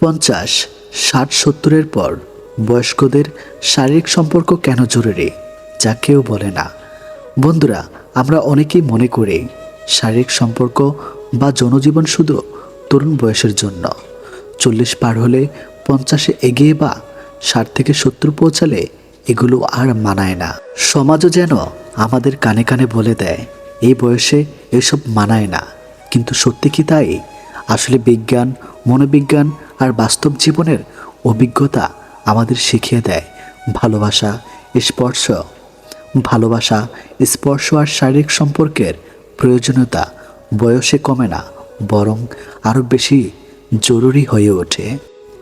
পঞ্চাশ, ষাট, সত্তরের পর বয়স্কদের শারীরিক সম্পর্ক কেন জরুরি, যা কেউ বলে না। বন্ধুরা, আমরা অনেকেই মনে করি শারীরিক সম্পর্ক বা জনজীবন শুধু তরুণ বয়সের জন্য। চল্লিশ পার হলে পঞ্চাশে এগিয়ে বা ষাট থেকে সত্তর পৌঁছালে এগুলো আর মানায় না। সমাজও যেন আমাদের কানে কানে বলে দেয়, এই বয়সে এসব মানায় না। কিন্তু সত্যি কি তাই? আসলে বিজ্ঞান, মনোবিজ্ঞান আর বাস্তব জীবনের অভিজ্ঞতা আমাদের শিখিয়ে দেয়। ভালোবাসা, স্পর্শ। ভালোবাসা, স্পর্শ আর শারীরিক সম্পর্কের প্রয়োজনীয়তা বয়সে কমে না, বরং আরও বেশি জরুরি হয়ে ওঠে।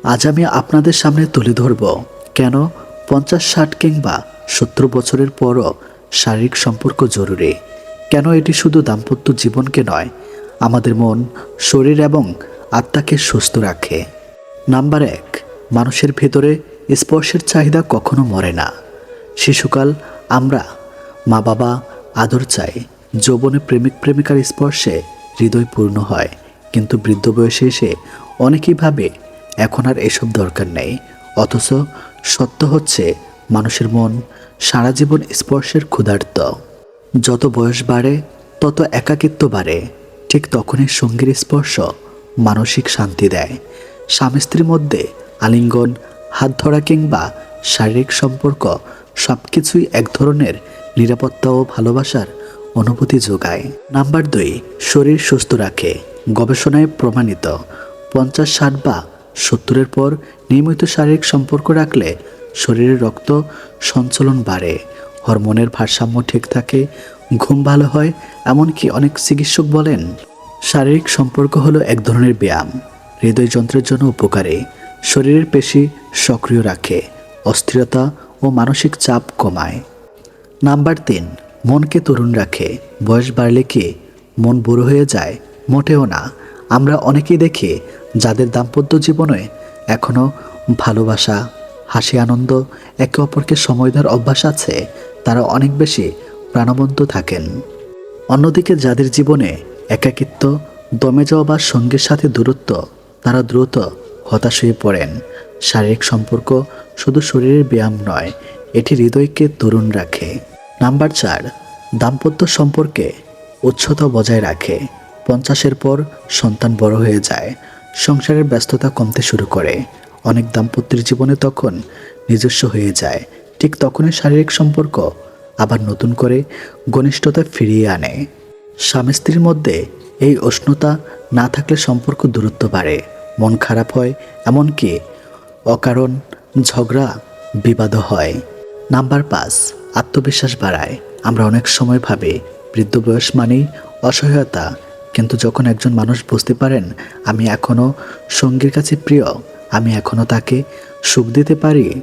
আজ আমি আপনাদের সামনে তুলে ধরব, কেন পঞ্চাশ, ষাট কিংবা সত্তর বছরের পরও শারীরিক সম্পর্ক জরুরি? কেন এটি শুধু দাম্পত্য জীবনকে নয়, আমাদের মন, শরীর এবং আত্মাকে সুস্থ রাখে? নাম্বার এক, মানুষের ভেতরে স্পর্শের চাহিদা কখনো মরে না। শিশুকাল, আমরা মা বাবা আদর চাই। যৌবনে প্রেমিক প্রেমিকার স্পর্শে হৃদয় পূর্ণ হয়। কিন্তু বৃদ্ধ বয়সে এসে অনেকেই ভাবে, এখন আর এসব দরকার নেই। অথচ সত্য হচ্ছে, মানুষের মন সারা জীবন স্পর্শের ক্ষুধার্ত। যত বয়স বাড়ে, তত একাকিত্ব বাড়ে। ঠিক তখনই সঙ্গীর স্পর্শ মানসিক শান্তি দেয়। স্বামী স্ত্রীর মধ্যে আলিঙ্গন, হাত ধরা কিংবা শারীরিক সম্পর্ক সব কিছুই এক ধরনের নিরাপত্তা ও ভালোবাসার অনুভূতি যোগায়। নাম্বার দুই, শরীর সুস্থ রাখে। গবেষণায় প্রমাণিত, পঞ্চাশ, ষাট বা সত্তরের পর নিয়মিত শারীরিক সম্পর্ক রাখলে শরীরের রক্ত সঞ্চালন বাড়ে, হরমোনের ভারসাম্য ঠিক থাকে, ঘুম ভালো হয়, এমনকি অনেক চিকিৎসক বলেন, শারীরিক সম্পর্ক হলো এক ধরনের ব্যায়াম। হৃদয়যন্ত্রের জন্য উপকারী। শরীরের পেশি সক্রিয় রাখে, অস্থিরতা ও মানসিক চাপ কমায়। নাম্বার তিন, মনকে তরুণ রাখে। বয়স বাড়লে কি মন বুড়ো হয়ে যায়? মোটেও না। আমরা অনেকেই দেখি যাদের দাম্পত্য জীবনে এখনও ভালোবাসা, হাসি, আনন্দ, একে অপরকে সময় দেওয়ার অভ্যাস আছে। তারা অনেক বেশি প্রাণবন্ত থাকেন। অন্যদিকে যাদের জীবনে একাকিত্ব, দমে যাওয়া বা সঙ্গীর সাথে দূরত্ব তারা দ্রুত হতাশ হয়ে পড়েন। শারীরিক সম্পর্ক শুধু শরীরের ব্যায়াম নয়, এটি হৃদয়কে তরুণ রাখে। নাম্বার চার, দাম্পত্য সম্পর্কে উচ্ছতা বজায় রাখে। পঞ্চাশের পর সন্তান বড় হয়ে যায়, সংসারের ব্যস্ততা কমতে শুরু করে। অনেক দাম্পত্যের জীবনে তখন নিজস্ব হয়ে যায়, ঠিক তখনই শারীরিক সম্পর্ক আবার নতুন করে ঘনিষ্ঠতা ফিরিয়ে আনে। স্বামী স্ত্রীর মধ্যে এই উষ্ণতা না থাকলে সম্পর্ক দূরত্ব বাড়ে, মন খারাপ হয়, এমনকি অকারণ ঝগড়া বিবাদও হয়। নাম্বার পাঁচ, আত্মবিশ্বাস বাড়ায়। আমরা অনেক সময় ভাবি, বৃদ্ধ বয়স মানেই অসহায়তা। কিন্তু যখন একজন মানুষ বুঝতে পারেন, আমি এখনও সঙ্গীর কাছে প্রিয়, আমি এখনও তাকে সুখ দিতে পারি,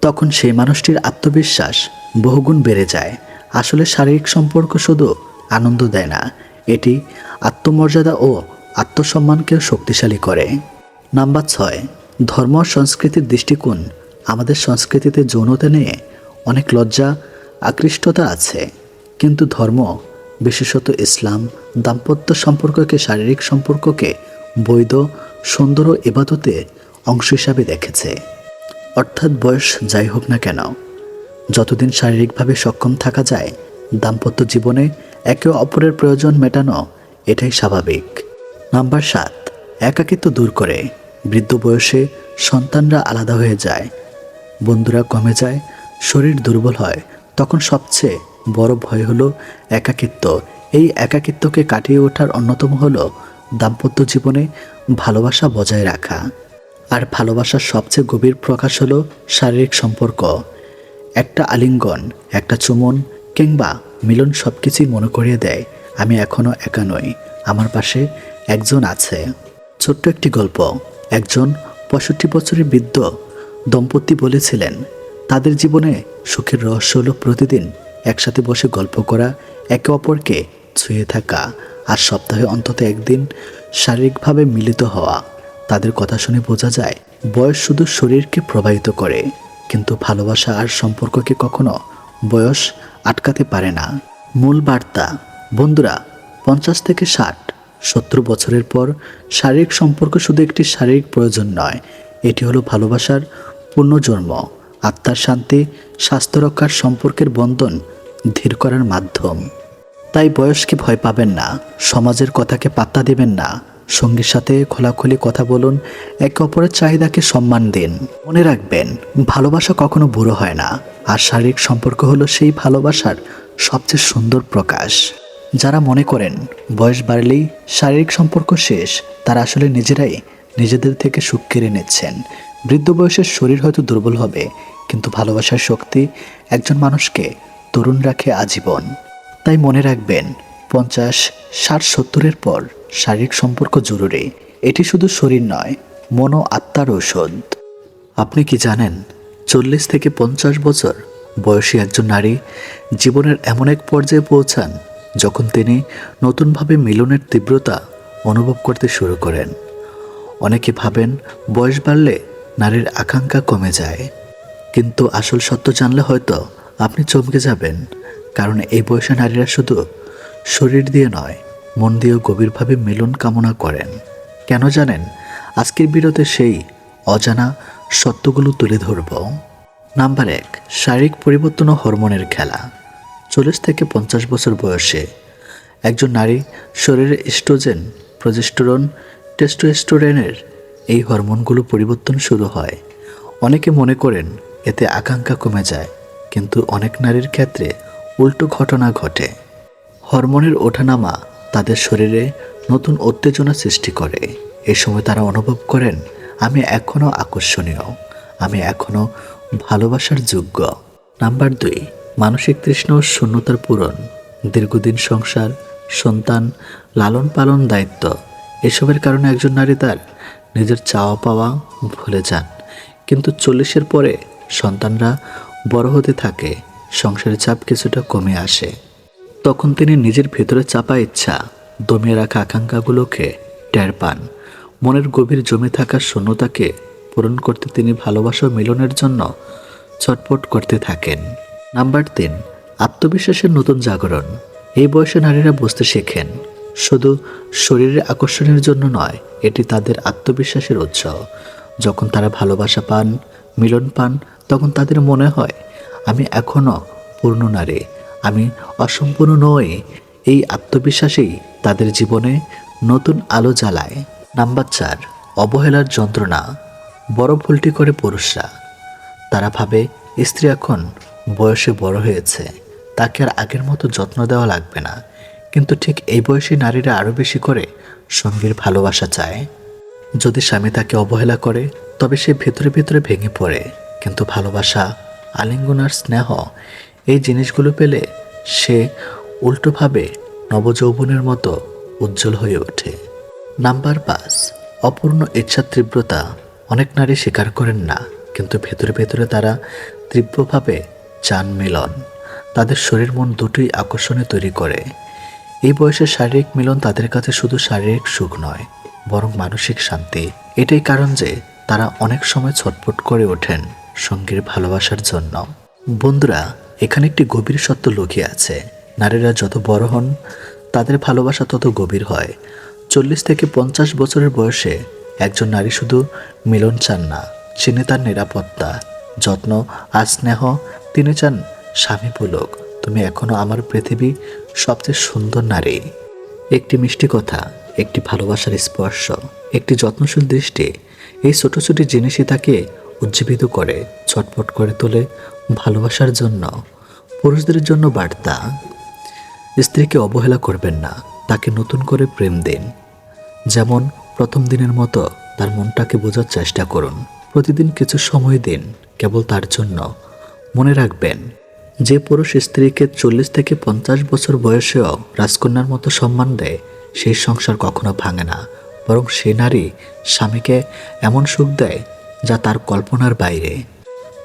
তখন সেই মানুষটির আত্মবিশ্বাস বহুগুণ বেড়ে যায়। আসলে শারীরিক সম্পর্ক শুধু আনন্দ দেয় না এটি আত্মমর্যাদা ও আত্মসম্মানকেও শক্তিশালী করে। নাম্বার ছয়, ধর্ম সংস্কৃতির দৃষ্টিকোণ। আমাদের সংস্কৃতিতে যৌনতা নিয়ে অনেক লজ্জা, আকৃষ্টতা আছে। কিন্তু ধর্ম, বিশেষত ইসলাম, দাম্পত্য সম্পর্ককে, শারীরিক সম্পর্ককে বৈধ, সুন্দর এবাদতে অংশ হিসাবে দেখেছে। অর্থাৎ বয়স যাই হোক না কেন, যতদিন শারীরিকভাবে সক্ষম থাকা যায়, দাম্পত্য জীবনে একে অপরের প্রয়োজন মেটানো এটাই স্বাভাবিক। নাম্বার সাত, একাকিত্ব দূর করে। বৃদ্ধ বয়সে সন্তানরা আলাদা হয়ে যায়। বন্ধুরা কমে যায়, শরীর দুর্বল হয়। তখন সবচেয়ে বড় ভয় হলো একাকিত্ব। এই একাকিত্বকে কাটিয়ে ওঠার অন্যতম হলো দাম্পত্য জীবনে ভালোবাসা বজায় রাখা। আর ভালোবাসার সবচেয়ে গভীর প্রকাশ হলো শারীরিক সম্পর্ক। একটা আলিঙ্গন, একটা চুমন কিংবা মিলন সব কিছুই মনে করিয়ে দেয়, আমি এখনও একা নই, আমার পাশে একজন আছে। ছোট্ট একটি গল্প, একজন পঁয়ষট্টি বছরের বৃদ্ধ দম্পতি বলেছিলেন, তাদের জীবনে সুখের রহস্য হলো প্রতিদিন একসাথে বসে গল্প করা, একে অপরকে ছুঁয়ে থাকা আর সপ্তাহে অন্তত একদিন শারীরিকভাবে মিলিত হওয়া। তাদের কথা শুনে বোঝা যায়, বয়স শুধু শরীরকে প্রভাবিত করে, কিন্তু ভালোবাসা আর সম্পর্ককে কখনো বয়স আটকাতে পারে না। মূল বার্তা, বন্ধুরা, পঞ্চাশ থেকে ষাট, সত্তর বছরের পর শারীরিক সম্পর্ক শুধু একটি শারীরিক প্রয়োজন নয়, এটি হলো ভালোবাসার পুনর্জন্ম, আত্মার শান্তি, স্বাস্থ্য রক্ষার সম্পর্কের বন্ধন ধীর করার মাধ্যম। তাই বয়সকে ভয় পাবেন না, সমাজের কথাকে পাত্তা দেবেন না সঙ্গীর সাথে খোলাখুলি কথা বলুন, একে অপরের চাহিদাকে সম্মান দিন। মনে রাখবেন, ভালোবাসা কখনো বুড়ো হয় না, আর শারীরিক সম্পর্ক হলো সেই ভালোবাসার সবচেয়ে সুন্দর প্রকাশ। যারা মনে করেন, বয়স বাড়লেই শারীরিক সম্পর্ক শেষ, তারা আসলে নিজেরাই নিজেদের থেকে সুখ কেড়ে নিচ্ছেন। বৃদ্ধ বয়সের শরীর হয়তো দুর্বল হবে, কিন্তু ভালোবাসার শক্তি একজন মানুষকে তরুণ রাখে আজীবন। তাই মনে রাখবেন পঞ্চাশ, ষাট, সত্তরের পর শারীরিক সম্পর্ক জরুরি। এটি শুধু শরীর নয় মন আত্মার ঔষধ। আপনি কি জানেন, চল্লিশ থেকে পঞ্চাশ বছর বয়সী একজন নারী জীবনের এমন এক পর্যায়ে পৌঁছান যখন তিনি নতুনভাবে মিলনের তীব্রতা অনুভব করতে শুরু করেন। অনেকে ভাবেন, বয়স বাড়লে নারীর আকাঙ্ক্ষা কমে যায়। কিন্তু আসল সত্য জানলে হয়তো আপনি চমকে যাবেন, কারণ এই বয়সে নারীরা শুধু শরীর দিয়ে নয়, মন দিয়েও গভীরভাবে মিলন কামনা করেন। কেন জানেন? আজকের বিরতে সেই অজানা সত্যগুলো তুলে ধরব। নাম্বার এক, শারীরিক পরিবর্তন ও হরমোনের খেলা। চল্লিশ থেকে পঞ্চাশ বছর বয়সে একজন নারী শরীরে ইস্ট্রোজেন, প্রজেস্টোরন, টেস্টোস্টোরেনের এই হরমোনগুলো পরিবর্তন শুরু হয়। অনেকে মনে করেন এতে আকাঙ্ক্ষা কমে যায়, কিন্তু অনেক নারীর ক্ষেত্রে উল্টো ঘটনা ঘটে। হরমোনের ওঠানামা তাদের শরীরে নতুন উত্তেজনা সৃষ্টি করে। এ সময় তারা অনুভব করেন, আমি এখনও আকর্ষণীয়, আমি এখনও ভালোবাসার যোগ্য। নাম্বার দুই, মানসিক তৃষ্ণ শূন্যতার পূরণ, দীর্ঘদিন সংসার, সন্তান লালন পালন দায়িত্ব, এসবের কারণে একজন নারী তার নিজের চাওয়া পাওয়া ভুলে যান। কিন্তু চল্লিশের পরে সন্তানরা বড় হতে থাকে, সংসারের চাপ কিছুটা কমে আসে। তখন তিনি নিজের ভেতরে চাপা ইচ্ছা, দমিয়ে রাখা আকাঙ্ক্ষাগুলোকে টের পান। মনের গভীর জমে থাকা শূন্যতাকে পূরণ করতে তিনি ভালোবাসা মিলনের জন্য ছটপট করতে থাকেন। নাম্বার তিন, আত্মবিশ্বাসের নতুন জাগরণ। এই বয়সে নারীরা বুঝতে শেখেন, শুধু শরীরের আকর্ষণের জন্য নয়, এটি তাদের আত্মবিশ্বাসের উৎস। যখন তারা ভালোবাসা পান, মিলন পান, তখন তাদের মনে হয়, আমি এখনও পূর্ণ নারী। আমি অসম্পূর্ণ নই এই আত্মবিশ্বাসেই তাদের জীবনে নতুন আলো জ্বালায়। নাম্বার চার, অবহেলার যন্ত্রণা, বড় ভুলটি করে পুরুষরা। তারা ভাবে স্ত্রী এখন বয়সে বড় হয়েছে, তাকে আর আগের মতো যত্ন দেওয়া লাগবে না। কিন্তু ঠিক এই বয়সী নারীরা আরও বেশি করে সঙ্গীর ভালোবাসা চায়। যদি স্বামী তাকে অবহেলা করে, তবে সে ভেতরে ভেতরে ভেঙে পড়ে। কিন্তু ভালোবাসা আলিঙ্গন আর স্নেহ এই জিনিসগুলো পেলে সে উল্টোভাবে নবযৌবনের মতো উজ্জ্বল হয়ে ওঠে। নাম্বার পাঁচ, অপূর্ণ ইচ্ছার তীব্রতা। অনেক নারী স্বীকার করেন না, কিন্তু ভেতরে ভেতরে তারা তীব্রভাবে চান মিলন। তাদের শরীর মন দুটোই আকর্ষণে তৈরি করে। এই বয়সে শারীরিক মিলন তাদের কাছে শুধু শারীরিক সুখ নয়, বরং মানসিক শান্তি। এটাই কারণ যে তারা অনেক সময় ছটফট করে ওঠেন সঙ্গীর ভালোবাসার জন্য। বন্ধুরা এখানে একটি গভীর সত্য লুকিয়ে আছে। নারীরা যত বড় হন, তাদের ভালোবাসা তত গভীর হয়। চল্লিশ থেকে পঞ্চাশ বছরের বয়সে একজন নারী শুধু মিলন চান না চিনে তার নিরাপত্তা, যত্ন আর স্নেহ, তিনি চান স্বামী পুলক, তুমি এখনও আমার পৃথিবী সবচেয়ে সুন্দর নারী। একটি মিষ্টি কথা, একটি ভালোবাসার স্পর্শ, একটি যত্নশীল দৃষ্টি, এই ছোট ছোট জিনিসই তাকে উজ্জীবিত করে ছটপট করে তোলে ভালোবাসার জন্য, পুরুষদের জন্য বার্তা। স্ত্রীকে অবহেলা করবেন না, তাকে নতুন করে প্রেম দিন। যেমন প্রথম দিনের মতো তার মনটাকে বোঝার চেষ্টা করুন। প্রতিদিন কিছু সময় দিন, কেবল তার জন্য। মনে রাখবেন, যে পুরুষ স্ত্রীকে চল্লিশ থেকে পঞ্চাশ বছর বয়সেও রাজকন্যার মতো সম্মান দেয়, সেই সংসার কখনো ভাঙে না। বরং সে নারী স্বামীকে এমন সুখ দেয় যা তার কল্পনার বাইরে।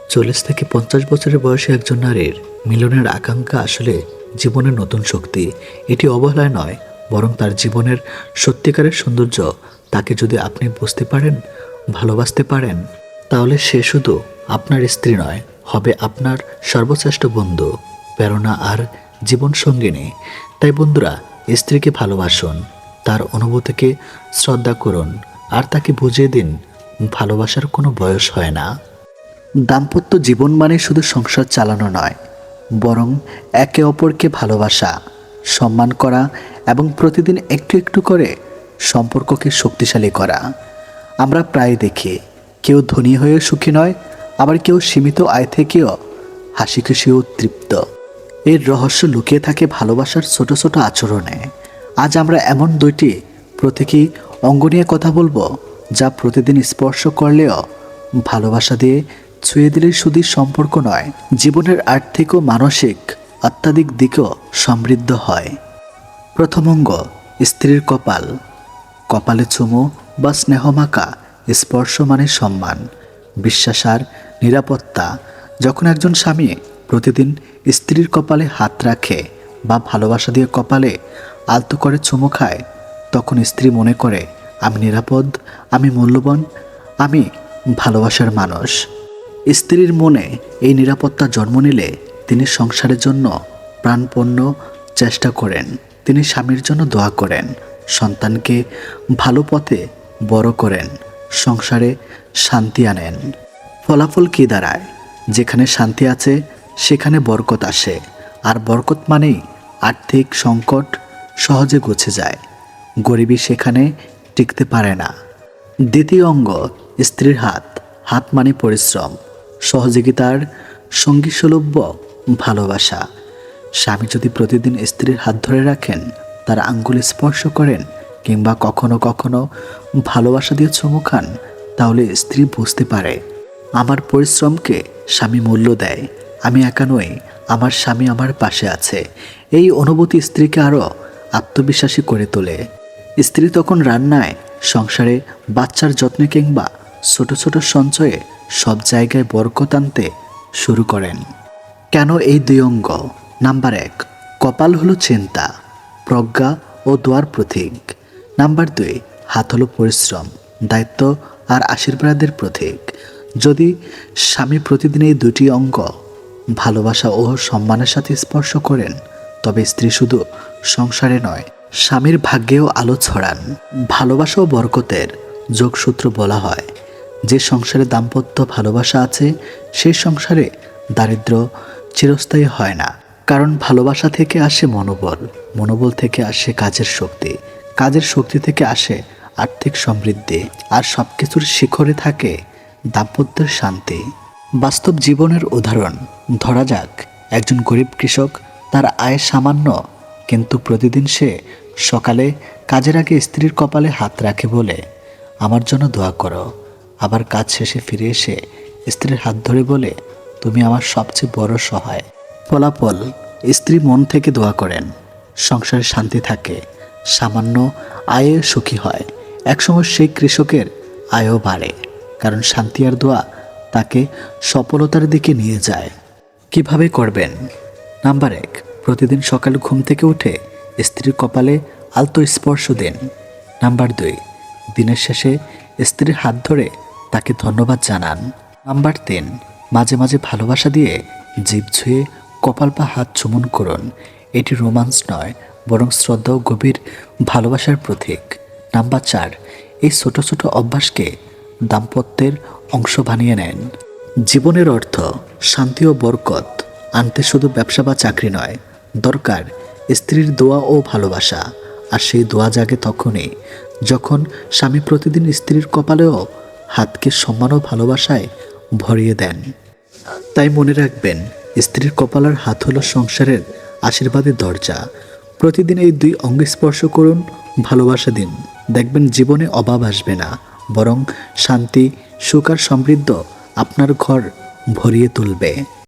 চল্লিশ থেকে পঞ্চাশ বছরের বয়সে একজন নারীর মিলনের আকাঙ্ক্ষা আসলে জীবনের নতুন শক্তি। এটি অবহেলায় নয়, বরং তার জীবনের সত্যিকারের সৌন্দর্য তাকে যদি আপনি বুঝতে পারেন, ভালোবাসতে পারেন, তাহলে সে শুধু আপনার স্ত্রী নয়, হবে আপনার সর্বশ্রেষ্ঠ বন্ধু। প্রেরণা আর জীবন সঙ্গিনী। তাই বন্ধুরা, স্ত্রীকে ভালোবাসুন, তার অনুভূতিকে শ্রদ্ধা করুন, আর তাকে বুঝিয়ে দিন ভালোবাসার কোনো বয়স হয় না। দাম্পত্য জীবন মানে শুধু সংসার চালানো নয়, বরং একে অপরকে ভালোবাসা, সম্মান করা এবং প্রতিদিন একটু একটু করে সম্পর্ককে শক্তিশালী করা। আমরা প্রায় দেখি, কেউ ধনী হয়ে সুখী নয়, আবার কেউ সীমিত আয় থেকেও হাসি খুশি ও তৃপ্ত। এর রহস্য লুকিয়ে থাকে ভালোবাসার ছোট ছোট আচরণে। আজ আমরা এমন দুইটি প্রতীকী অঙ্গ নিয়ে কথা বলব যা প্রতিদিন স্পর্শ করলেও ভালোবাসা দিয়ে ছুঁয়ে দিলে শুধু সম্পর্ক নয়। জীবনের আর্থিক ও মানসিক অত্যাধিক দিকও সমৃদ্ধ হয়। প্রথম অঙ্গ, স্ত্রীর কপাল। কপালে চুমু বা স্নেহমাকা স্পর্শ মানে সম্মান। বিশ্বাস আর নিরাপত্তা। যখন একজন স্বামী প্রতিদিন স্ত্রীর কপালে হাত রাখে বা ভালোবাসা দিয়ে কপালে আলতো করে চুমু খায়, তখন স্ত্রী মনে করে আমি নিরাপদ, আমি মূল্যবান, আমি ভালোবাসার মানুষ। স্ত্রীর মনে এই নিরাপত্তা জন্ম নিলে তিনি সংসারের জন্য প্রাণপণ্য চেষ্টা করেন। তিনি স্বামীর জন্য দোয়া করেন, সন্তানকে ভালো পথে বড় করেন, সংসারে শান্তি আনেন। ফলাফল কী দাঁড়ায়? যেখানে শান্তি আছে, সেখানে বরকত আসে। আর বরকত মানেই আর্থিক সংকট সহজে গুছে যায়। গরিবী সেখানে টিকতে পারে না। দ্বিতীয় অঙ্গ, স্ত্রীর হাত হাত মানে পরিশ্রম, সহযোগিতার সঙ্গী সুলভ্য ভালোবাসা। স্বামী যদি প্রতিদিন স্ত্রীর হাত ধরে রাখেন, তার আঙ্গুল স্পর্শ করেন কিংবা কখনো কখনো ভালোবাসা দিয়ে চুমু খান, তাহলে স্ত্রী বুঝতে পারে, আমার পরিশ্রমকে স্বামী মূল্য দেয়, আমি একা নই, আমার স্বামী আমার পাশে আছে। এই অনুভূতি স্ত্রীকে আরও আত্মবিশ্বাসী করে তোলে। স্ত্রী তখন রান্নায়, সংসারে বাচ্চার যত্নে কিংবা ছোট ছোট সঞ্চয়ে সব জায়গায় বরকত আনতে শুরু করেন। কেন এই দুই অঙ্গ? নাম্বার এক, কপাল হলো চিন্তা, প্রজ্ঞা ও দোয়ার প্রতীক। নাম্বার দুই, হাত হলো পরিশ্রম, দায়িত্ব আর আশীর্বাদের প্রতীক। যদি স্বামী প্রতিদিন এই দুটি অঙ্গ ভালোবাসা ও সম্মানের সাথে স্পর্শ করেন, তবে স্ত্রী শুধু সংসারে নয় স্বামীর ভাগ্যেও আলো ছড়ান। ভালোবাসা ও বরকতের যোগসূত্র বলা হয়। যে সংসারে দাম্পত্য ভালোবাসা আছে, সেই সংসারে দারিদ্র চিরস্থায়ী হয় না। কারণ ভালোবাসা থেকে আসে মনোবল মনোবল থেকে আসে কাজের শক্তি। কাজের শক্তি থেকে আসে আর্থিক সমৃদ্ধি। আর সব কিছুর শিখরে থাকে দাম্পত্যের শান্তি। বাস্তব জীবনের উদাহরণ, ধরা যাক, একজন গরিব কৃষক, তার আয় সামান্য, কিন্তু প্রতিদিন সে সকালে কাজের আগে স্ত্রীর কপালে হাত রাখে বলে, আমার জন্য দোয়া করো। আবার কাজ শেষে ফিরে এসে স্ত্রীর হাত ধরে বলে, তুমি আমার সবচেয়ে বড় সহায়। ফলাফল, স্ত্রী মন থেকে দোয়া করেন। সংসারে শান্তি থাকে, সামান্য আয়ে সুখী হয়। একসময় সেই কৃষকের আয়ও বাড়ে, কারণ শান্তি আর দোয়া তাকে সফলতার দিকে নিয়ে যায়। কীভাবে করবেন? নাম্বার এক, প্রতিদিন সকাল ঘুম থেকে উঠে স্ত্রীর কপালে আলতো স্পর্শ দিন। নাম্বার দুই, দিনের শেষে স্ত্রীর হাত ধরে তাকে ধন্যবাদ জানান। নাম্বার তিন, মাঝে মাঝে ভালোবাসা দিয়ে জীব ছুঁয়ে কপাল বা হাত চুমন করুন। এটি রোমান্স নয়, বরং শ্রদ্ধা ও গভীর ভালোবাসার প্রতীক। নাম্বার চার, এই ছোট ছোট অভ্যাসকে দাম্পত্যের অংশ বানিয়ে নেন। জীবনের অর্থ শান্তি ও বরকত। আনতে শুধু ব্যবসা বা চাকরি নয়, দরকার স্ত্রীর দোয়া ও ভালোবাসা। আর সেই দোয়া জাগে তখনই যখন স্বামী প্রতিদিন স্ত্রীর কপালেও হাতকে সম্মান ও ভালোবাসায় ভরিয়ে দেন। তাই মনে রাখবেন, স্ত্রীর কপালের হাত হলো সংসারের আশীর্বাদের দরজা। প্রতিদিন এই দুই অঙ্গ স্পর্শ করুন, ভালোবাসা দিন। দেখবেন জীবনে অভাব আসবে না, বরং শান্তি, সুখ আর সমৃদ্ধ আপনার ঘর ভরিয়ে তুলবে।